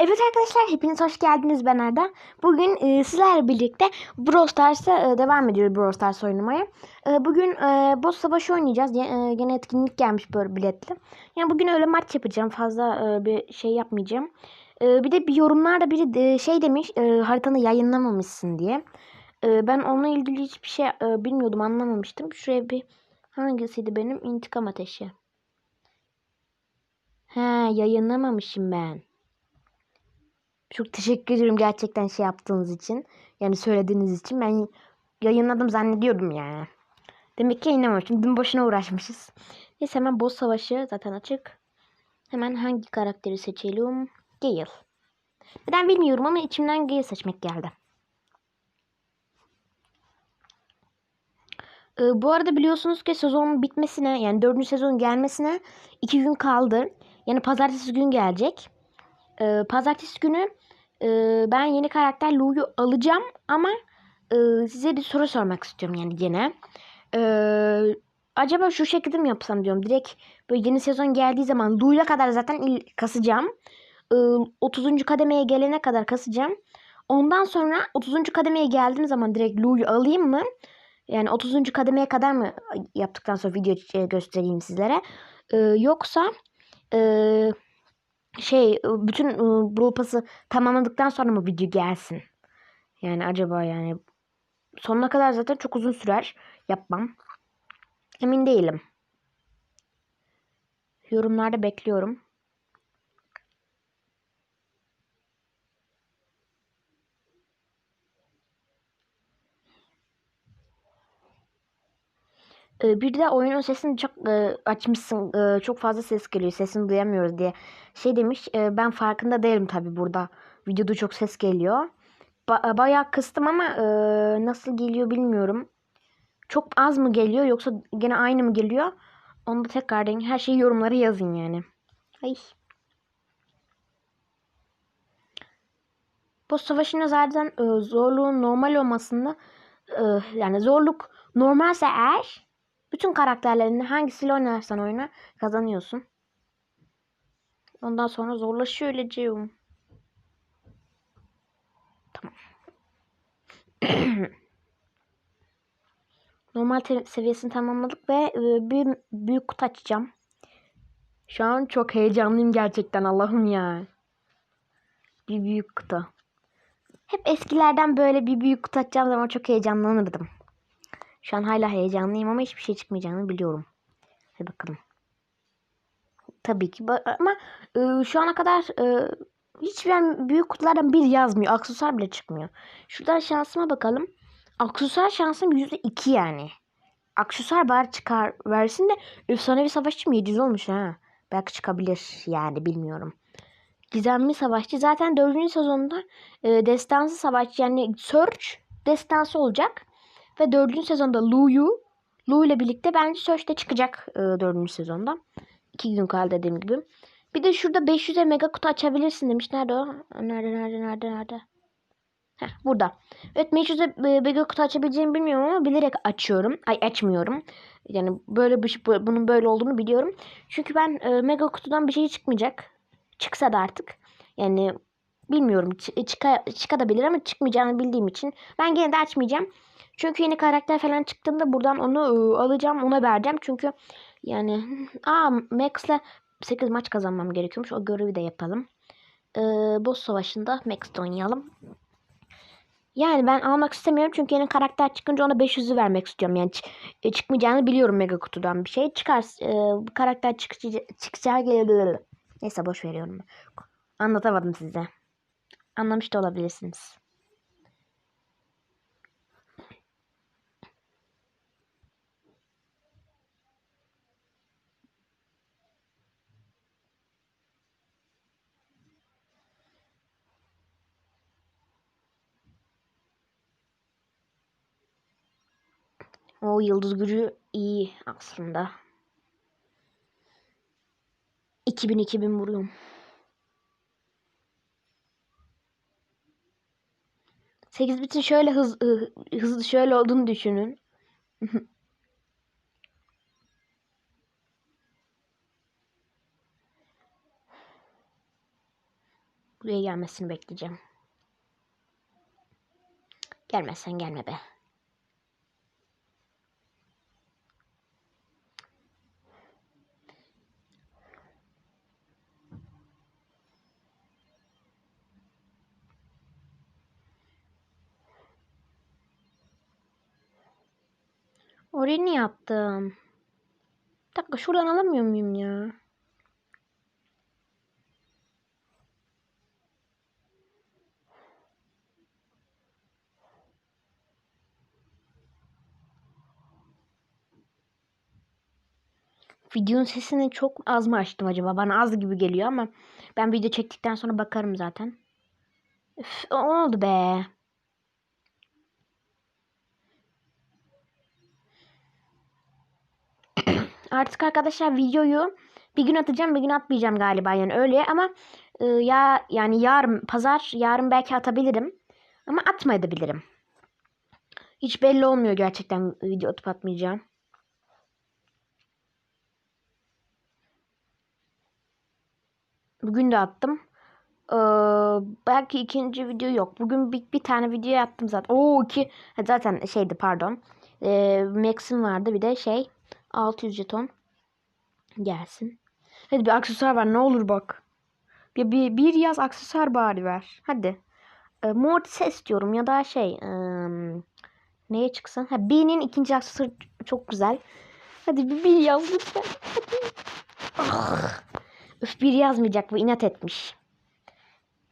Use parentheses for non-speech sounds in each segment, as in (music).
Evet arkadaşlar hepiniz hoş geldiniz ben Arda. Bugün e, sizlerle birlikte Brawl Stars'a e, devam ediyoruz Brawl Stars oynamaya. E, bugün e, boss savaşı oynayacağız. Ye, e, yine etkinlik gelmiş böyle biletli. Yani bugün öyle maç yapacağım. Fazla e, bir şey yapmayacağım. E, bir de bir yorumlarda biri de, şey demiş e, haritanı yayınlamamışsın diye. E, ben onunla ilgili hiçbir şey e, bilmiyordum anlamamıştım. Şuraya bir hangisiydi benim intikam ateşi. He yayınlamamışım ben. Çok teşekkür ediyorum gerçekten şey yaptığınız için. Yani söylediğiniz için. Ben yayınladım zannediyordum yani. Demek ki yayınlamamışım. Dün boşuna uğraşmışız. Neyse hemen boss savaşı zaten açık. Hemen hangi karakteri seçelim? Gale. Neden bilmiyorum ama içimden Gale seçmek geldi. Ee, bu arada biliyorsunuz ki sezonun bitmesine yani dördüncü sezonun gelmesine iki gün kaldı. Yani pazartesi gün gelecek. Ee, pazartesi günü e, ben yeni karakter Lu'yu alacağım ama e, size bir soru sormak istiyorum yani gene. Ee, acaba şu şekilde mi yapsam diyorum. Direkt böyle yeni sezon geldiği zaman Lu'ya kadar zaten il- kasacağım. Ee, 30. kademeye gelene kadar kasacağım. Ondan sonra 30. kademeye geldiğim zaman direkt Lu'yu alayım mı? Yani 30. kademeye kadar mı yaptıktan sonra video e, göstereyim sizlere? Ee, yoksa e, şey bütün e, Brawl Pass'ı tamamladıktan sonra mı video gelsin? Yani acaba yani sonuna kadar zaten çok uzun sürer yapmam. Emin değilim. Yorumlarda bekliyorum. Ee, Bir de oyunun sesini çok e, açmışsın. e, çok fazla ses geliyor. Sesini duyamıyoruz diye. Şey demiş. e, ben farkında değilim tabii burada. Videoda çok ses geliyor. Ba- bayağı kıstım ama e, nasıl geliyor bilmiyorum. Çok az mı geliyor yoksa gene aynı mı geliyor? Onu da tekrardan her şeyi yorumlara yazın yani. Ay. Bu savaşın zaten e, zorluğun normal olmasında e, yani zorluk normalse eğer bütün karakterlerini hangisiyle oynarsan oyna kazanıyorsun. Ondan sonra zorlaşıyor öleceğim. Tamam. (clears throat) Normal seviyesini tamamladık ve e, bir büyük kutu açacağım. Şu an çok heyecanlıyım gerçekten Allah'ım ya. Bir büyük kutu. Hep eskilerden böyle bir büyük kutu açacağım zaman çok heyecanlanırdım. Şu an hala heyecanlıyım ama hiçbir şey çıkmayacağını biliyorum. Hadi bakalım. Tabii ki ama e, şu ana kadar e, hiçbir yer büyük kutulardan bir yazmıyor. Aksesuar bile çıkmıyor. Şuradan şansıma bakalım. Aksesuar şansım %2 yani. Aksesuar bari çıkar versin de efsanevi savaşçı mı 700 olmuş ha. Belki çıkabilir yani bilmiyorum. Gizemli savaşçı zaten 4. sezonda e, destansı savaşçı yani Search destansı olacak. Ve 4. sezonda Lu'yu Lu ile birlikte bence Search'te çıkacak e, 4. sezonda. 2 gün kaldı dediğim gibi. Bir de şurada 500'e mega kutu açabilirsin demiş. Nerede o? Nerede nerede nerede nerede? Heh, burada. Evet 500'e e, mega kutu açabileceğimi bilmiyorum ama bilerek açıyorum. Ay açmıyorum. Yani böyle bir şey, bu- bunun böyle olduğunu biliyorum. Çünkü ben e, mega kutudan bir şey çıkmayacak. Çıksa da artık. Yani bilmiyorum. Çıka, çıkabilir ama çıkmayacağını bildiğim için ben gene de açmayacağım. Çünkü yeni karakter falan çıktığında buradan onu e, alacağım, ona vereceğim. Çünkü yani (laughs) aa Max'le 8 maç kazanmam gerekiyormuş. O görevi de yapalım. Ee, boss savaşında Max'le oynayalım. Yani ben almak istemiyorum çünkü yeni karakter çıkınca ona 500'ü vermek istiyorum. Yani e, çıkmayacağını biliyorum mega kutudan bir şey. Çıkar e, karakter çıkacağı, çıkacağı gelir. Neyse boş veriyorum. Anlatamadım size. Anlamış da olabilirsiniz. O yıldız gücü iyi aslında. 2000 2000 vuruyorum. 8 bitin şöyle hız, hı- hızlı şöyle olduğunu düşünün. (laughs) Buraya gelmesini bekleyeceğim. Gelmezsen gelme be. Ne yaptım? Bir dakika şuradan alamıyor muyum ya? Videonun sesini çok az mı açtım acaba? Bana az gibi geliyor ama ben video çektikten sonra bakarım zaten. Üf, oldu be. Artık arkadaşlar videoyu bir gün atacağım bir gün atmayacağım galiba yani öyle ama e, ya yani yarın pazar yarın belki atabilirim ama atmayabilirim. Hiç belli olmuyor gerçekten video atıp atmayacağım. Bugün de attım. Ee, belki ikinci video yok. Bugün bir, bir tane video attım zaten. Oo iki zaten şeydi pardon. Ee, Max'im vardı bir de şey 600 jeton gelsin. Hadi bir aksesuar var ne olur bak. Bir, bir, bir yaz aksesuar bari ver. Hadi. Ee, Mortis'e istiyorum ya da şey ıı, neye çıksın? Ha B'nin ikinci aksesuarı çok güzel. Hadi bir, bir yaz lütfen. Hadi. Ah. Üf bir yazmayacak bu inat etmiş.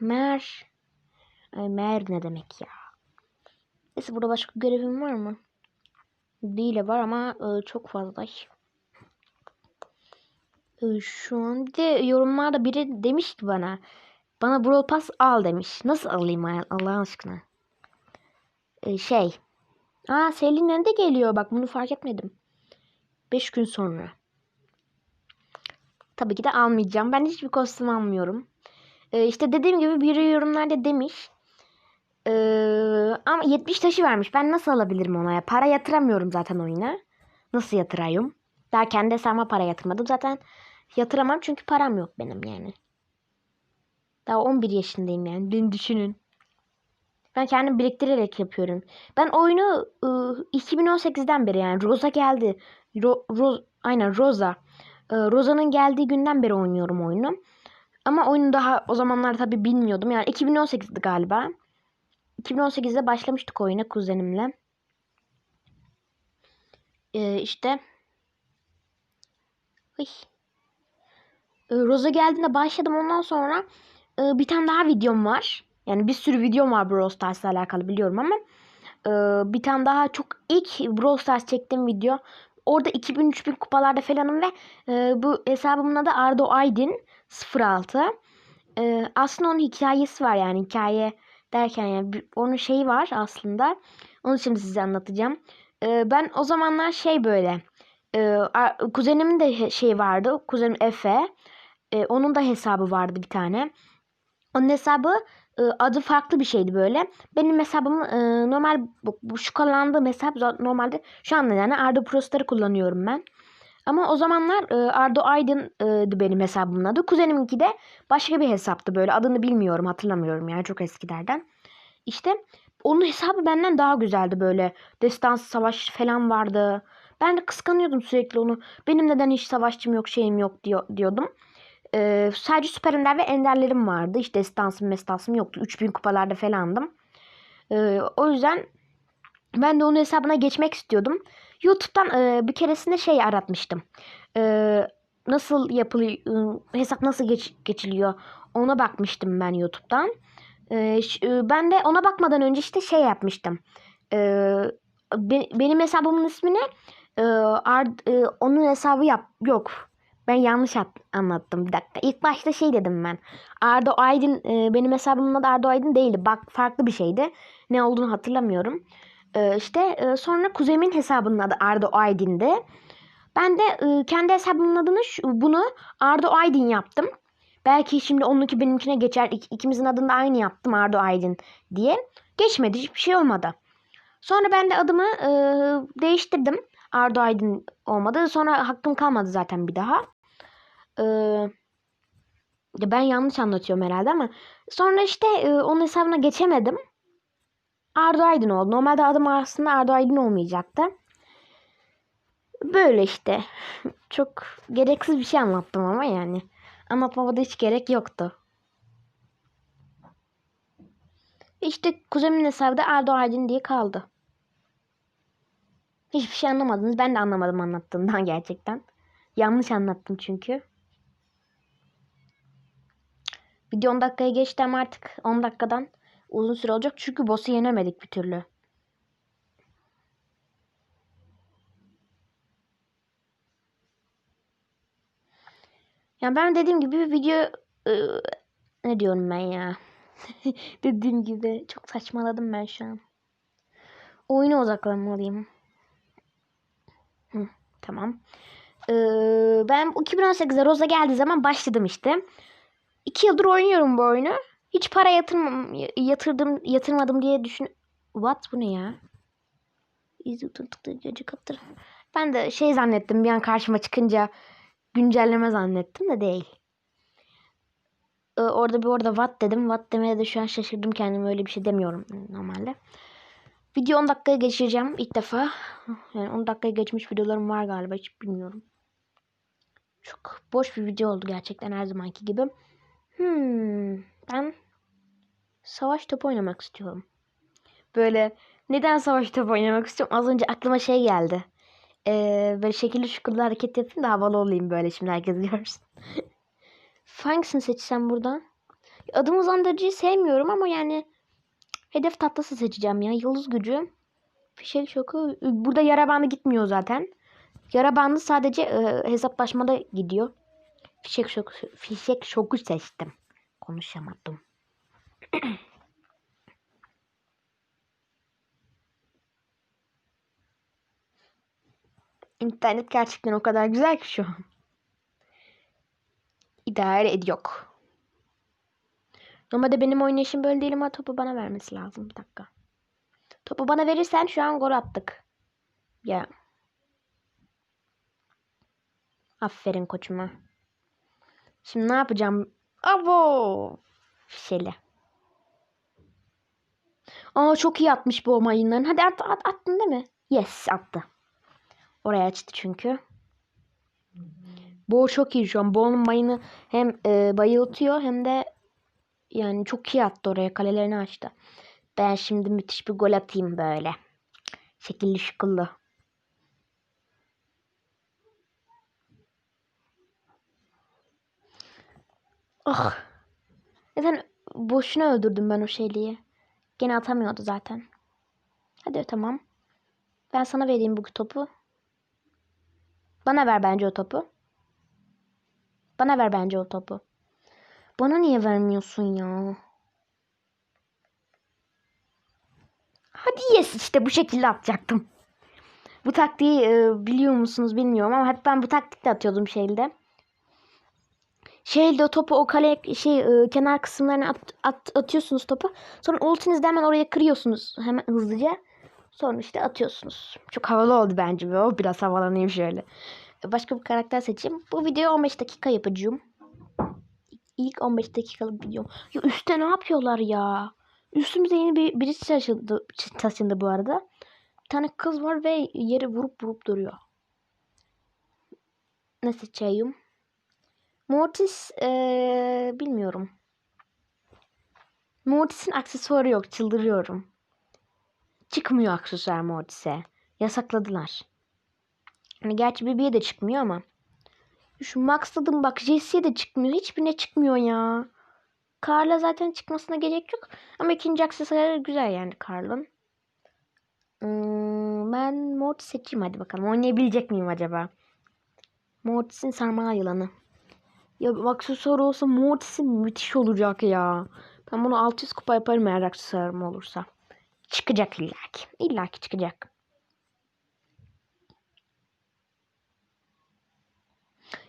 Mer. Ay, mer ne demek ya? Neyse burada başka görevim var mı? Değil var ama e, çok fazla. E, şu an bir de yorumlarda biri demiş ki bana. Bana Brawl Pass al demiş. Nasıl alayım Allah aşkına? E, şey. Aa Selin de geliyor bak bunu fark etmedim. 5 gün sonra. Tabii ki de almayacağım. Ben hiçbir kostüm almıyorum. Ee, işte dediğim gibi biri yorumlarda demiş. Ee, ama 70 taşı vermiş. Ben nasıl alabilirim ona ya? Para yatıramıyorum zaten oyuna. Nasıl yatırayım? Daha kendi hesabıma para yatırmadım. Zaten yatıramam çünkü param yok benim yani. Daha 11 yaşındayım yani. Dün düşünün. Ben kendim biriktirerek yapıyorum. Ben oyunu ıı, 2018'den beri yani Rosa geldi. Ro, Ro, aynen Rosa. Ee, Rosa'nın geldiği günden beri oynuyorum oyunu. Ama oyunu daha o zamanlar tabi bilmiyordum. Yani 2018'di galiba. 2018'de başlamıştık oyuna kuzenimle. Ee, işte Ay. Ee, Rosa geldiğinde başladım. Ondan sonra e, bir tane daha videom var. Yani bir sürü videom var Brawl Stars'la alakalı biliyorum ama e, bir tane daha çok ilk Brawl Stars çektiğim video Orada 2000-3000 kupalarda falanım ve e, bu hesabımın adı Ardo Aydin 06. E, aslında onun hikayesi var yani hikaye derken yani onun şeyi var aslında. Onu şimdi size anlatacağım. E, ben o zamanlar şey böyle e, kuzenimin de şey vardı. Kuzenim Efe. E, onun da hesabı vardı bir tane. Onun hesabı e, adı farklı bir şeydi böyle. Benim hesabım e, normal bu, bu şu kullandığım hesap normalde şu anda yani Ardo Pro Star'ı kullanıyorum ben. Ama o zamanlar e, Ardo Aydın'dı benim hesabımın adı. Kuzeniminki de başka bir hesaptı böyle. Adını bilmiyorum hatırlamıyorum yani çok eskilerden. İşte onun hesabı benden daha güzeldi böyle. Destans savaş falan vardı. Ben de kıskanıyordum sürekli onu. Benim neden hiç savaşçım yok şeyim yok diyor, diyordum. Ee, sadece süper ender ve enderlerim vardı. İşte destansım mestansım yoktu. 3000 kupalarda falandım. Ee, o yüzden ben de onun hesabına geçmek istiyordum. YouTube'dan e, bir keresinde şey aratmıştım. E, nasıl yapılıyor, hesap nasıl geç, geçiliyor ona bakmıştım ben YouTube'dan. E, ben de ona bakmadan önce işte şey yapmıştım. E, be, benim hesabımın ismini e, ard, e, onun hesabı yap yok ben yanlış anlattım bir dakika. İlk başta şey dedim ben. Ardo Aydın e, benim hesabımın adı Ardo Aydın değildi. Bak farklı bir şeydi. Ne olduğunu hatırlamıyorum. E, işte sonra kuzemin hesabının adı Ardo Aydın'dı. Ben de e, kendi hesabımın adını bunu Ardo Aydın yaptım. Belki şimdi onunki benimkine geçer. İk, ikimizin adını da aynı yaptım Ardo Aydın diye. Geçmedi hiçbir şey olmadı. Sonra ben de adımı e, değiştirdim. Ardo Aydın olmadı. Sonra hakkım kalmadı zaten bir daha. Ee, Ya ben yanlış anlatıyorum herhalde ama sonra işte e, onun hesabına geçemedim. Arda Aydın oldu. Normalde adım aslında Arda Aydın olmayacaktı. Böyle işte. (laughs) Çok gereksiz bir şey anlattım ama yani. Anlatmama da hiç gerek yoktu. İşte kuzenimin hesabı da Arda Aydın diye kaldı. Hiçbir şey anlamadınız. Ben de anlamadım anlattığımdan (laughs) gerçekten. Yanlış anlattım çünkü. Video 10 dakikaya geçti ama artık 10 dakikadan uzun süre olacak. Çünkü boss'u yenemedik bir türlü. Ya ben dediğim gibi bir video ıı, ne diyorum ben ya? (laughs) dediğim gibi çok saçmaladım ben şu an. Oyuna odaklanmalıyım. Hı, tamam. Ee, ben 2018'de Rosa geldiği zaman başladım işte. İki yıldır oynuyorum bu oyunu. Hiç para yatırmam, yatırdım, yatırmadım diye düşün... What? Bu ne ya? Ben de şey zannettim bir an karşıma çıkınca güncelleme zannettim de değil. Ee, orada bir orada what dedim. What demeye de şu an şaşırdım kendime öyle bir şey demiyorum normalde. Video 10 dakikaya geçireceğim ilk defa. Yani 10 dakikaya geçmiş videolarım var galiba hiç bilmiyorum. Çok boş bir video oldu gerçekten her zamanki gibi. Hmm, ben savaş topu oynamak istiyorum. Böyle neden savaş topu oynamak istiyorum? Az önce aklıma şey geldi. Ee, böyle şekilli şükürlü hareket yapayım da havalı olayım böyle şimdi herkes (laughs) görsün. Hangisini seçsem buradan? Adım uzandırıcıyı sevmiyorum ama yani hedef tatlısı seçeceğim ya. Yıldız gücü. Fişek şoku. Burada yara bandı gitmiyor zaten. Yara bandı sadece e, hesaplaşmada gidiyor. Fişek şoku, fişek şoku seçtim. Konuşamadım. (clears throat) İnternet gerçekten o kadar güzel ki şu an. İdare ediyor. Normalde benim oynayışım böyle değil ama topu bana vermesi lazım. Bir dakika. Topu bana verirsen şu an gol attık. Ya. Aferin koçuma. Şimdi ne yapacağım? Abo. Fişeli. Aa çok iyi atmış bu mayınların. Hadi at, at, attın değil mi? Yes attı. Oraya açtı çünkü. Bo çok iyi şu an. Bo'nun mayını hem e, bayıltıyor hem de yani çok iyi attı oraya. Kalelerini açtı. Ben şimdi müthiş bir gol atayım böyle. Şekilli şıkıllı. Ah. Neden boşuna öldürdüm ben o şeyliği. Gene atamıyordu zaten. Hadi tamam. Ben sana vereyim bu topu. Bana ver bence o topu. Bana ver bence o topu. Bana niye vermiyorsun ya? Hadi yes işte bu şekilde atacaktım. Bu taktiği e, biliyor musunuz bilmiyorum ama hep ben bu taktikle atıyordum şeyde. Şeyde topu o kale şey e, kenar kısımlarına at, at, atıyorsunuz topu. Sonra ultinizde hemen oraya kırıyorsunuz hemen hızlıca. Sonra işte atıyorsunuz. Çok havalı oldu bence. O biraz havalanayım şöyle. Başka bir karakter seçeyim. Bu videoyu 15 dakika yapacağım. İlk 15 dakikalık videom. Ya üstte ne yapıyorlar ya? Üstümüze yeni bir birisi taşındı, taşındı bu arada. Bir tane kız var ve yeri vurup vurup duruyor. Ne seçeyim? Mortis ee, bilmiyorum. Mortis'in aksesuarı yok. Çıldırıyorum. Çıkmıyor aksesuar Mortis'e. Yasakladılar. Hani gerçi Bibi'ye de çıkmıyor ama. Şu Max'ladım bak Jesse'ye de çıkmıyor. Hiçbirine çıkmıyor ya. Karla zaten çıkmasına gerek yok. Ama ikinci aksesuarı güzel yani Karl'ın. Hmm, ben Mortis seçeyim hadi bakalım. Oynayabilecek miyim acaba? Mortis'in sarmal yılanı. Ya aksesuar olsa Mortis'in müthiş olacak ya. Ben bunu 600 kupa yaparım eğer aksesuarım olursa. Çıkacak illaki. İllaki çıkacak.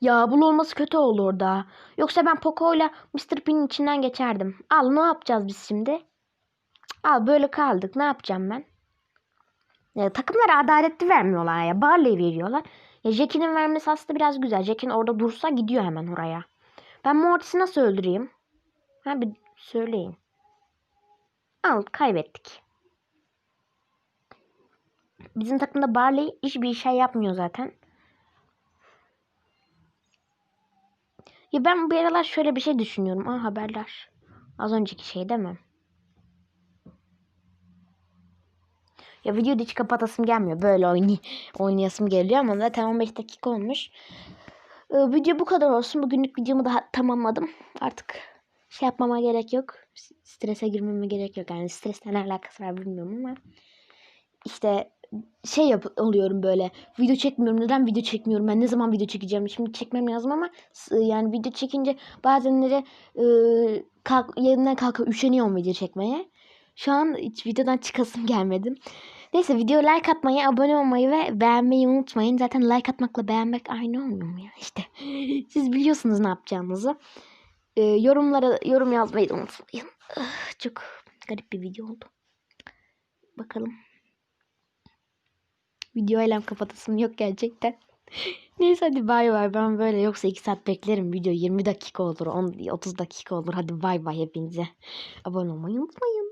Ya bul olması kötü oldu orada. Yoksa ben Poco'yla Mr. P'nin içinden geçerdim. Al ne yapacağız biz şimdi? Al böyle kaldık. Ne yapacağım ben? Ya, takımlara adaletli vermiyorlar ya. Barley veriyorlar. Ya Jackie'nin vermesi aslında biraz güzel. Jackie orada dursa gidiyor hemen oraya. Ben Mortis'i nasıl öldüreyim? Ha bir söyleyin. Al kaybettik. Bizim takımda Barley hiçbir şey yapmıyor zaten. Ya ben bu aralar şöyle bir şey düşünüyorum. Aa haberler. Az önceki şey değil mi? Ya videoda hiç kapatasım gelmiyor. Böyle oynay oynayasım geliyor ama zaten 15 dakika olmuş. Ee, video bu kadar olsun. Bugünlük videomu da tamamladım. Artık şey yapmama gerek yok. Strese girmeme gerek yok. Yani stresle ne alakası var bilmiyorum ama. işte şey yap oluyorum böyle. Video çekmiyorum. Neden video çekmiyorum? Ben ne zaman video çekeceğim? Şimdi çekmem lazım ama yani video çekince bazenleri e, kalk, yerimden kalkıp üşeniyorum video çekmeye. Şu an hiç videodan çıkasım gelmedi. Neyse video like atmayı, abone olmayı ve beğenmeyi unutmayın. Zaten like atmakla beğenmek aynı olmuyor mu ya? İşte (laughs) siz biliyorsunuz ne yapacağınızı. Ee, yorumlara yorum yazmayı unutmayın. Ah, Çok garip bir video oldu. Bakalım. Video elem kapatasım yok gerçekten. (laughs) Neyse hadi bay bay. Ben böyle yoksa 2 saat beklerim. Video 20 dakika olur. 10, 30 dakika olur. Hadi bay bay hepinize. Abone olmayı unutmayın.